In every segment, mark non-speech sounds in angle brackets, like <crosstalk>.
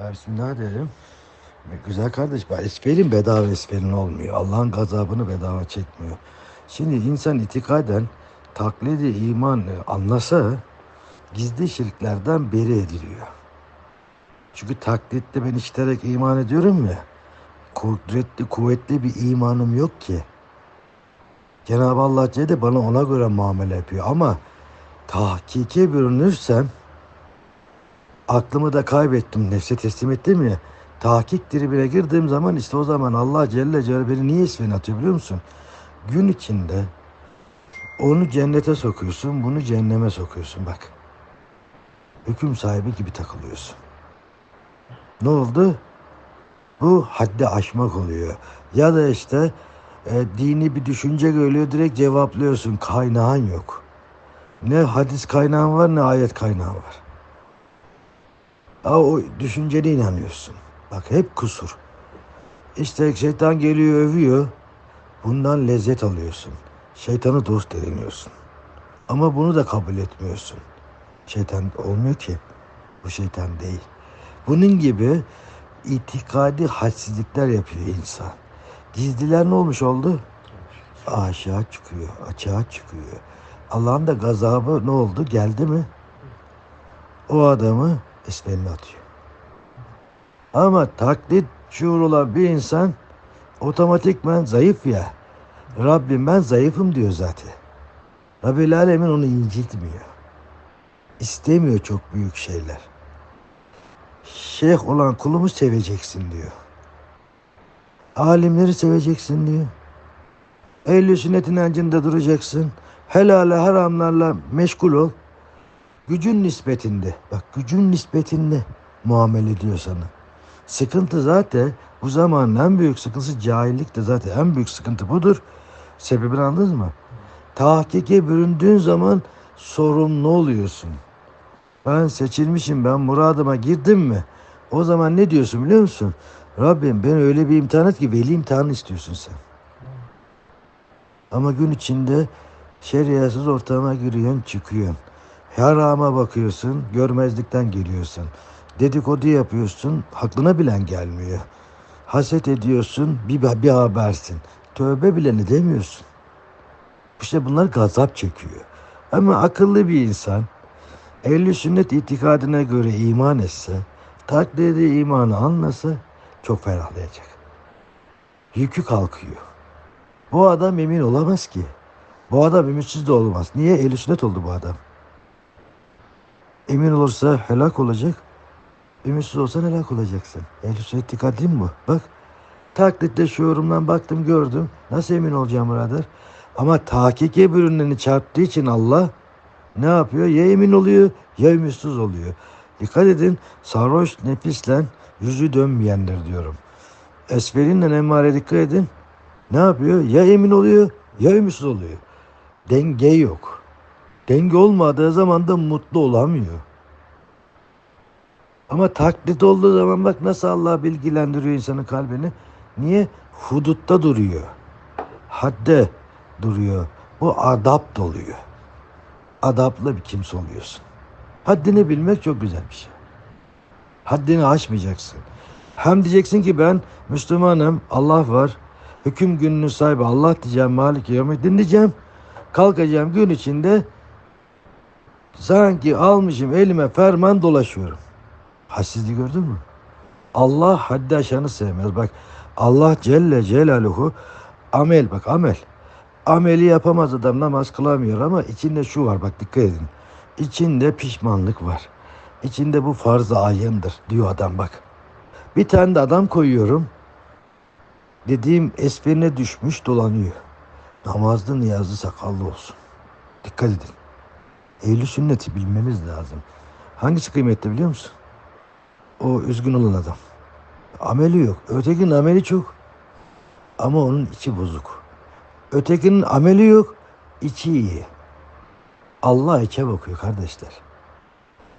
Ya Bismillah dedim. Güzel kardeş, ben esperin bedava esperin olmuyor. Allah'ın gazabını bedava çekmiyor. Şimdi insan itikaden taklidi iman anlasa gizli şirklerden beri ediliyor. Çünkü taklitte ben işiterek iman ediyorum ya. Kudretli, kuvvetli bir imanım yok ki. Cenab-ı Allah de bana ona göre muamele yapıyor. Ama tahkike bürünürsem aklımı da kaybettim. Nefse teslim ettim ya. Tahkik tribine girdiğim zaman işte o zaman Allah Celle Celle beni niye ismini atıyor biliyor musun? Gün içinde onu cennete sokuyorsun, bunu cehenneme sokuyorsun bak. Hüküm sahibi gibi takılıyorsun. Ne oldu? Bu haddi aşmak oluyor. Ya da işte e, dini bir düşünce geliyor direkt cevaplıyorsun. Kaynağın yok. Ne hadis kaynağın var ne ayet kaynağın var. Ha, o düşüncene inanıyorsun. Bak hep kusur. İşte şeytan geliyor övüyor. Bundan lezzet alıyorsun. Şeytanı dost ediniyorsun. Ama bunu da kabul etmiyorsun. Şeytan olmuyor ki. Bu şeytan değil. Bunun gibi itikadi hadsizlikler yapıyor insan. Gizliler ne olmuş oldu? Aşağı çıkıyor, açığa çıkıyor. Allah'ın da gazabı ne oldu? Geldi mi? O adamı esmeline atıyor. Ama taklit şuur olan bir insan otomatikmen zayıf ya. Rabbim ben zayıfım diyor zaten. Rabbil Alemin onu incitmiyor. İstemiyor çok büyük şeyler. Şeyh olan kulumu seveceksin diyor. Alimleri seveceksin diyor. Ehl-i sünnet inancında duracaksın. Helale haramlarla meşgul ol. Gücün nispetinde. Bak gücün nispetinde muamele ediyor sana. Sıkıntı zaten bu zamanın en büyük sıkıntısı cahillik de zaten en büyük sıkıntı budur. Sebebini anladınız mı? Tahkike büründüğün zaman sorumlu oluyorsun. Ben seçilmişim, ben muradıma girdim mi? O zaman ne diyorsun biliyor musun? Rabbim ben öyle bir imtihan et ki veli imtihanı istiyorsun sen. Ama gün içinde şeriatsız ortama giriyorsun, çıkıyorsun. Harama bakıyorsun, görmezlikten geliyorsun. Dedikodu yapıyorsun, aklına bilen gelmiyor. Haset ediyorsun, bir, bir habersin. Tövbe bile ne demiyorsun. İşte bunlar gazap çekiyor. Ama akıllı bir insan, ehli sünnet itikadına göre iman etse, taklidi imanı anlasa çok ferahlayacak. Yükü kalkıyor. Bu adam emin olamaz ki. Bu adam ümitsiz de olmaz. Niye? Ehl-i sünnet oldu bu adam. Emin olursa helak olacak. Ümitsiz olsan helak olacaksın. Ehl-i sünnet değil mi bu? Bak. Taklitte şuurumdan baktım gördüm. Nasıl emin olacağım birader? Ama tahkike bürünlerini çarptığı için Allah ne yapıyor? Ya emin oluyor ya ümitsiz oluyor. Dikkat edin sarhoş nefisle yüzü dönmeyendir diyorum. Esferinle emmare dikkat edin. Ne yapıyor? Ya emin oluyor ya ümitsiz oluyor. Denge yok. Denge olmadığı zaman da mutlu olamıyor. Ama taklit olduğu zaman bak nasıl Allah bilgilendiriyor insanın kalbini. Niye? Hudutta duruyor. Hadde duruyor. Bu adap doluyor. Adaplı bir kimse oluyorsun. Haddini bilmek çok güzel bir şey. Haddini aşmayacaksın. Hem diyeceksin ki ben Müslümanım, Allah var. Hüküm gününün sahibi Allah diyeceğim, Malik Yevmiddin diyeceğim. Kalkacağım gün içinde sanki almışım elime ferman dolaşıyorum. Hadsizliği gördün mü? Allah haddi aşanı sevmez. Bak Allah Celle Celaluhu amel bak amel. Ameli yapamaz adam namaz kılamıyor ama içinde şu var bak dikkat edin. İçinde pişmanlık var. İçinde bu farz-ı ayındır diyor adam bak. Bir tane de adam koyuyorum. Dediğim esprine düşmüş dolanıyor. Namazlı niyazlı sakallı olsun. Dikkat edin. Ehl-i sünneti bilmemiz lazım. Hangisi kıymetli biliyor musun? O üzgün olan adam. Ameli yok. Ötekinin ameli çok. Ama onun içi bozuk. Ötekinin ameli yok. içi iyi. Allah içe bakıyor kardeşler.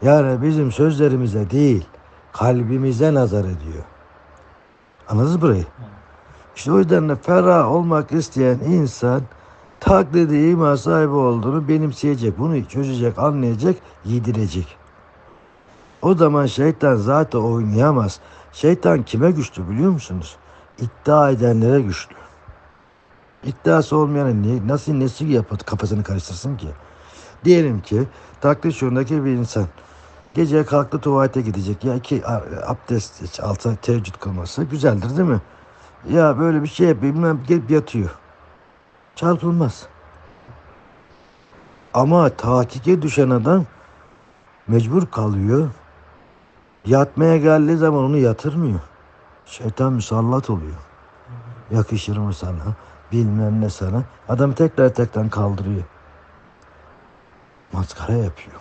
Yani bizim sözlerimize değil, kalbimize nazar ediyor. Anladınız burayı? İşte o yüzden de ferah olmak isteyen insan taklidi iman sahibi olduğunu benimseyecek. Bunu çözecek, anlayacak, yedirecek. O zaman şeytan zaten oynayamaz. Şeytan kime güçlü biliyor musunuz? İddia edenlere güçlü. İddiası olmayana ne, nasıl nesi yapıp kafasını karıştırsın ki? Diyelim ki taklit şuurundaki bir insan gece kalktı tuvalete gidecek. Ya iki abdest altı teheccüd kılması güzeldir değil mi? Ya böyle bir şey yapayım bilmem gelip yatıyor. Çarpılmaz. Ama tahkike düşen adam mecbur kalıyor. Yatmaya geldiği zaman onu yatırmıyor. Şeytan musallat oluyor. Yakışır mı sana? Bilmem ne sana. Adam tekrar tekrar kaldırıyor. Maskara yapıyor.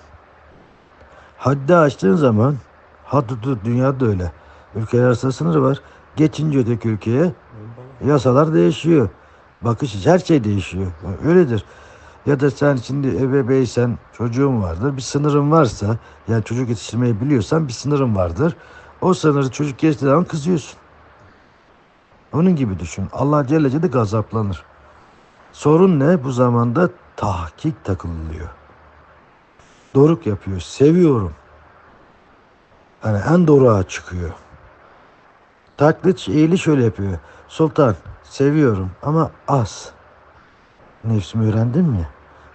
Haddi açtığın zaman haddi dünyada da öyle. Ülkeler arasında sınırı var. Geçince öteki ülkeye yasalar değişiyor. Bakış her şey değişiyor. Öyledir. Ya da sen şimdi ebeveysen çocuğun vardır. Bir sınırın varsa yani çocuk yetiştirmeyi biliyorsan bir sınırın vardır. O sınırı çocuk geçtiği zaman kızıyorsun. Onun gibi düşün. Allah Celle Celle gazaplanır. Sorun ne? Bu zamanda tahkik takılıyor. Doruk yapıyor. Seviyorum. Yani en doğruğa çıkıyor. Taklit eğili şöyle yapıyor. Sultan seviyorum ama az. Nefsimi öğrendin mi?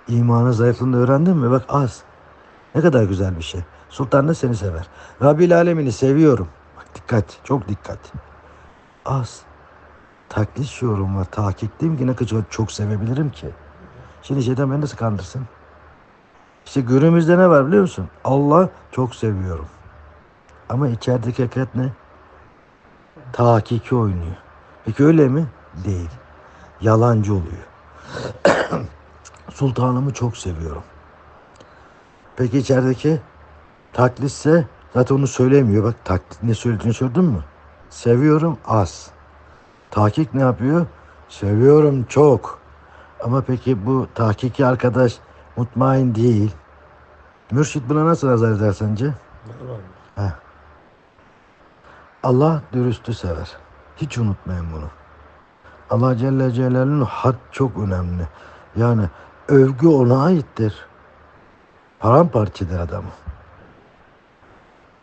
İmanı zayıflığını öğrendin mi? Bak az. Ne kadar güzel bir şey. Sultan da seni sever. Rabbil alemini seviyorum. Bak dikkat. Çok dikkat. Az. Taklit var. Takikliyim ki ne kadar çok sevebilirim ki. Şimdi şeytan beni nasıl kandırsın? İşte günümüzde ne var biliyor musun? Allah çok seviyorum. Ama içerideki hakikat ne? Tahkiki oynuyor. Peki öyle mi? Değil. Yalancı oluyor. <clears throat> Sultanımı çok seviyorum. Peki içerideki taklitse zaten onu söylemiyor. Bak taklit ne söylediğini söyledin mi? Seviyorum az. Tahkik ne yapıyor? Seviyorum çok. Ama peki bu tahkiki arkadaş mutmain değil. Mürşit buna nasıl nazar eder sence? Allah dürüstü sever. Hiç unutmayın bunu. Allah Celle Celaluhu'nun had çok önemli. Yani övgü ona aittir. Paramparça eder adamı.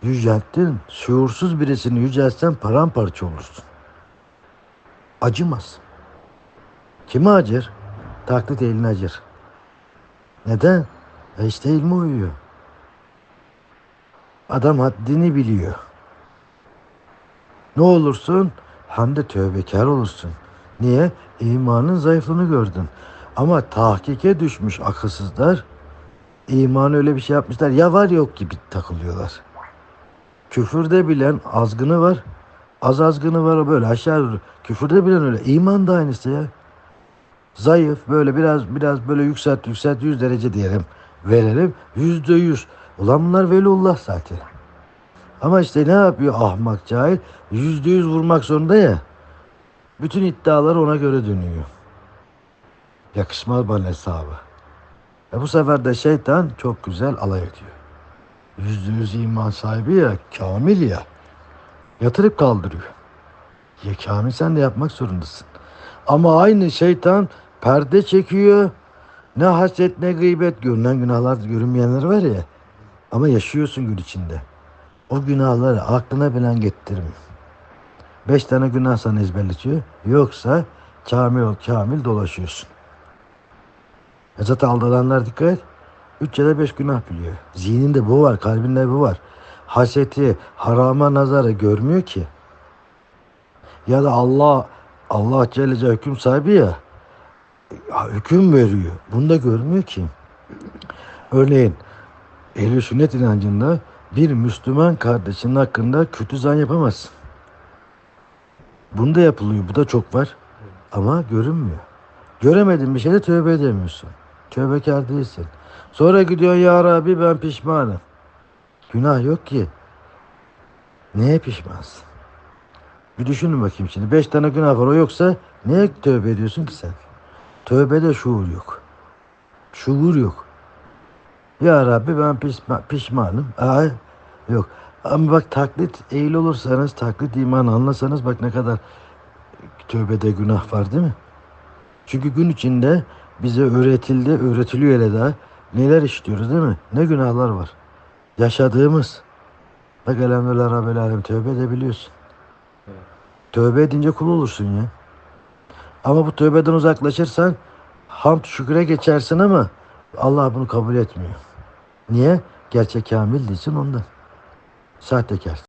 Yücelttin, şuursuz birisini yüceltsen paramparça olursun. Acımaz. Kime acır? Taklit eline acır. Neden? E işte ilmi uyuyor. Adam haddini biliyor. Ne olursun? Hem de tövbekar olursun. Niye? İmanın zayıflığını gördün. Ama tahkike düşmüş akılsızlar. İman öyle bir şey yapmışlar. Ya var yok gibi takılıyorlar. Küfürde bilen azgını var. Az azgını var böyle aşağı doğru. Küfürde bilen öyle. İman da aynısı ya. Zayıf böyle biraz biraz böyle yükselt yükselt 100 derece diyelim. Verelim. Yüzde yüz. Ulan bunlar velullah zaten. Ama işte ne yapıyor ahmak cahil? Yüzde yüz vurmak zorunda ya. Bütün iddialar ona göre dönüyor. Yakışmaz bana hesabı. E bu sefer de şeytan çok güzel alay ediyor. Yüzde yüz iman sahibi ya, kamil ya. Yatırıp kaldırıyor. Ya kamil sen de yapmak zorundasın. Ama aynı şeytan perde çekiyor. Ne haset ne gıybet görünen günahlar görünmeyenler var ya. Ama yaşıyorsun gün içinde. O günahları aklına bilen getirmiyor. Beş tane günah sana ezberletiyor. Yoksa kamil ol, kamil dolaşıyorsun. E zaten aldananlar dikkat et. Üç ya da beş günah biliyor. Zihninde bu var, kalbinde bu var. Haseti, harama nazarı görmüyor ki. Ya da Allah, Allah Celle hüküm sahibi ya. ya hüküm veriyor. Bunu da görmüyor ki. Örneğin ehl sünnet inancında bir Müslüman kardeşinin hakkında kötü zan yapamazsın. Bunda yapılıyor. Bu da çok var. Ama görünmüyor. Göremediğin bir şeyde tövbe edemiyorsun. Tövbekar değilsin. Sonra gidiyorsun ya Rabbi ben pişmanım. Günah yok ki. Neye pişmansın? Bir düşünün bakayım şimdi. Beş tane günah var o yoksa neye tövbe ediyorsun ki sen? Tövbede şuur yok. Şuur yok. Ya Rabbi ben pişma, pişmanım. Aa, yok. Ama bak taklit eğil olursanız, taklit iman anlasanız bak ne kadar tövbede günah var değil mi? Çünkü gün içinde bize öğretildi, öğretiliyor hele daha. Neler işliyoruz değil mi? Ne günahlar var. Yaşadığımız. Bak elhamdülillah Rabbil Alem tövbe edebiliyorsun. Evet. Tövbe edince kul olursun ya. Ama bu tövbeden uzaklaşırsan hamd şükre geçersin ama Allah bunu kabul etmiyor. Niye? Gerçek kamil değilsin ondan. Sahtekar.